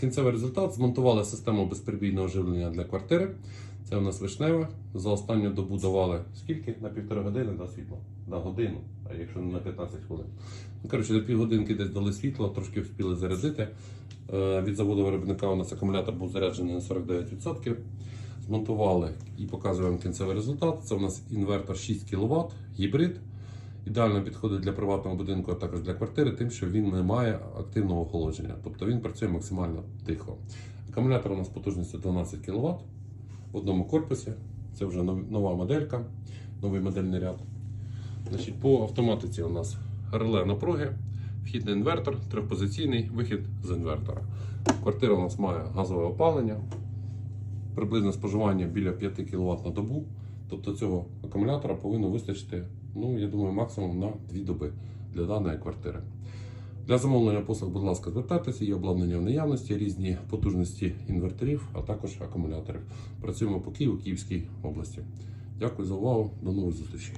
Кінцевий результат змонтували систему безперебійного живлення для квартири. Це у нас вишнева. За останню добу давали скільки? На півтори години да, світло? На годину, а якщо не на 15 хвилин. Ну, коротше, до півгодинки десь дали світло, трошки встигли зарядити. Е, Від заводу виробника у нас акумулятор був заряджений на 49%. Змонтували і показуємо кінцевий результат. Це у нас інвертор 6 кВт, гібрид. Ідеально підходить для приватного будинку, а також для квартири, тим, що він не має активного охолодження. Тобто він працює максимально тихо. Акумулятор у нас потужністю 12 кВт в одному корпусі. Це вже нова моделька, новий модельний ряд. Значить, по автоматиці у нас реле напруги, вхідний інвертор, трьохпозиційний вихід з інвертора. Квартира у нас має газове опалення, приблизне споживання біля 5 кВт на добу. Тобто цього акумулятора повинно вистачити, ну, я думаю, максимум на 2 доби для даної квартири. Для замовлення послуг, будь ласка, звертайтеся, є обладнання в наявності, різні потужності інверторів, а також акумуляторів. Працюємо по Києву, Київській області. Дякую за увагу, до нових зустрічей.